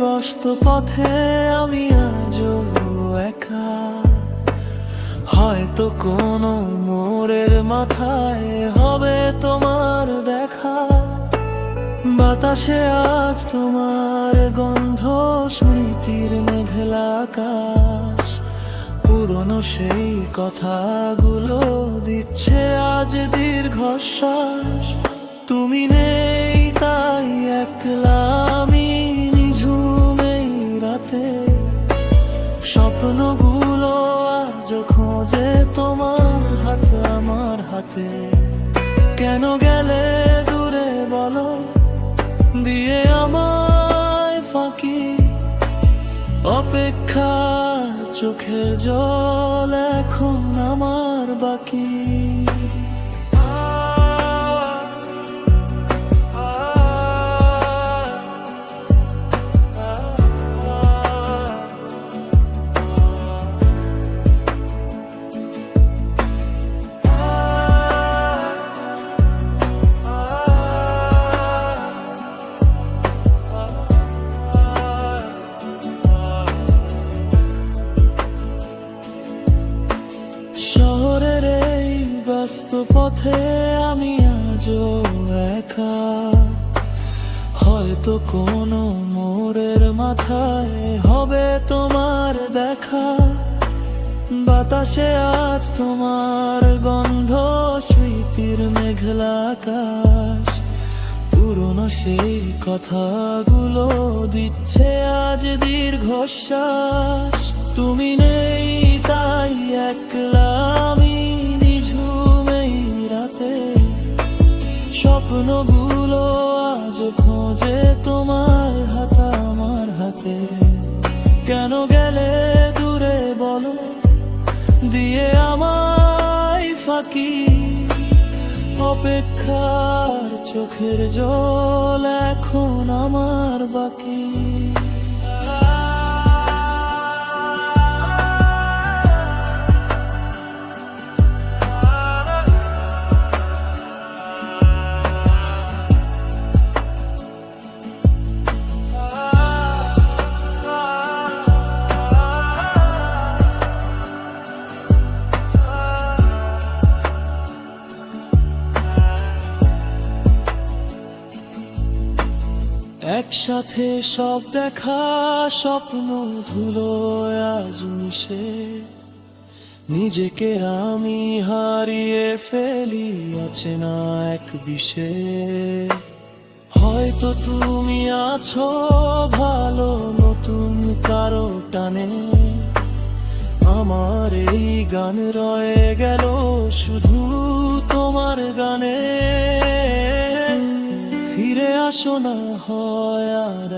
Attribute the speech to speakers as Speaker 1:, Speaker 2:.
Speaker 1: ব্যস্ত পথে আমি আজও একা। হয়তো কোনো মোড়ের মাথায় হবে তোমার দেখা। বাতাসে আজ তোমার গন্ধ, স্মৃতির মেঘলা আকাশ। পুরনো সেই কথাগুলো দিচ্ছে আজ দীর্ঘশ্বাস। তুমি নেই তাই একলা। স্বপ্নগুলো আজ খোঁজে তোমার হাত, আমার হাতে। কেন গেলে দূরে বলো? দিয়ে আমায় ফাঁকি। অপেক্ষা চোখের জল এখন আমার বাকি। ব্যস্ত পথে আমি আজও একা। হয়তো কোনো মোড়ের মাথায় হবে তোমার দেখা। বাতাসে আজ তোমার গন্ধ, স্মৃতির মেঘলা আকাশ। পুরনো সেই কথাগুলো দিচ্ছে আজ দীর্ঘশ্বাস। তুমি নেই তাই একলা তোমার হাত আমার হাতে? কেন গেলে দূরে বলো? দিয়ে আমায় ফাঁকি। অপেক্ষার চোখের জল এখন আমার বাকি। একসাথে সব দেখা, স্বপ্ন ধুলো আজ মিশে। নিজেকে আমি হারিয়ে ফেলি, আছে না এক বিষে। হয়তো তুমি আছো ভালো নতুন কারও টানে। আমার এই গান রয়ে গেল, শুধু ফিরে আসো না হয় আর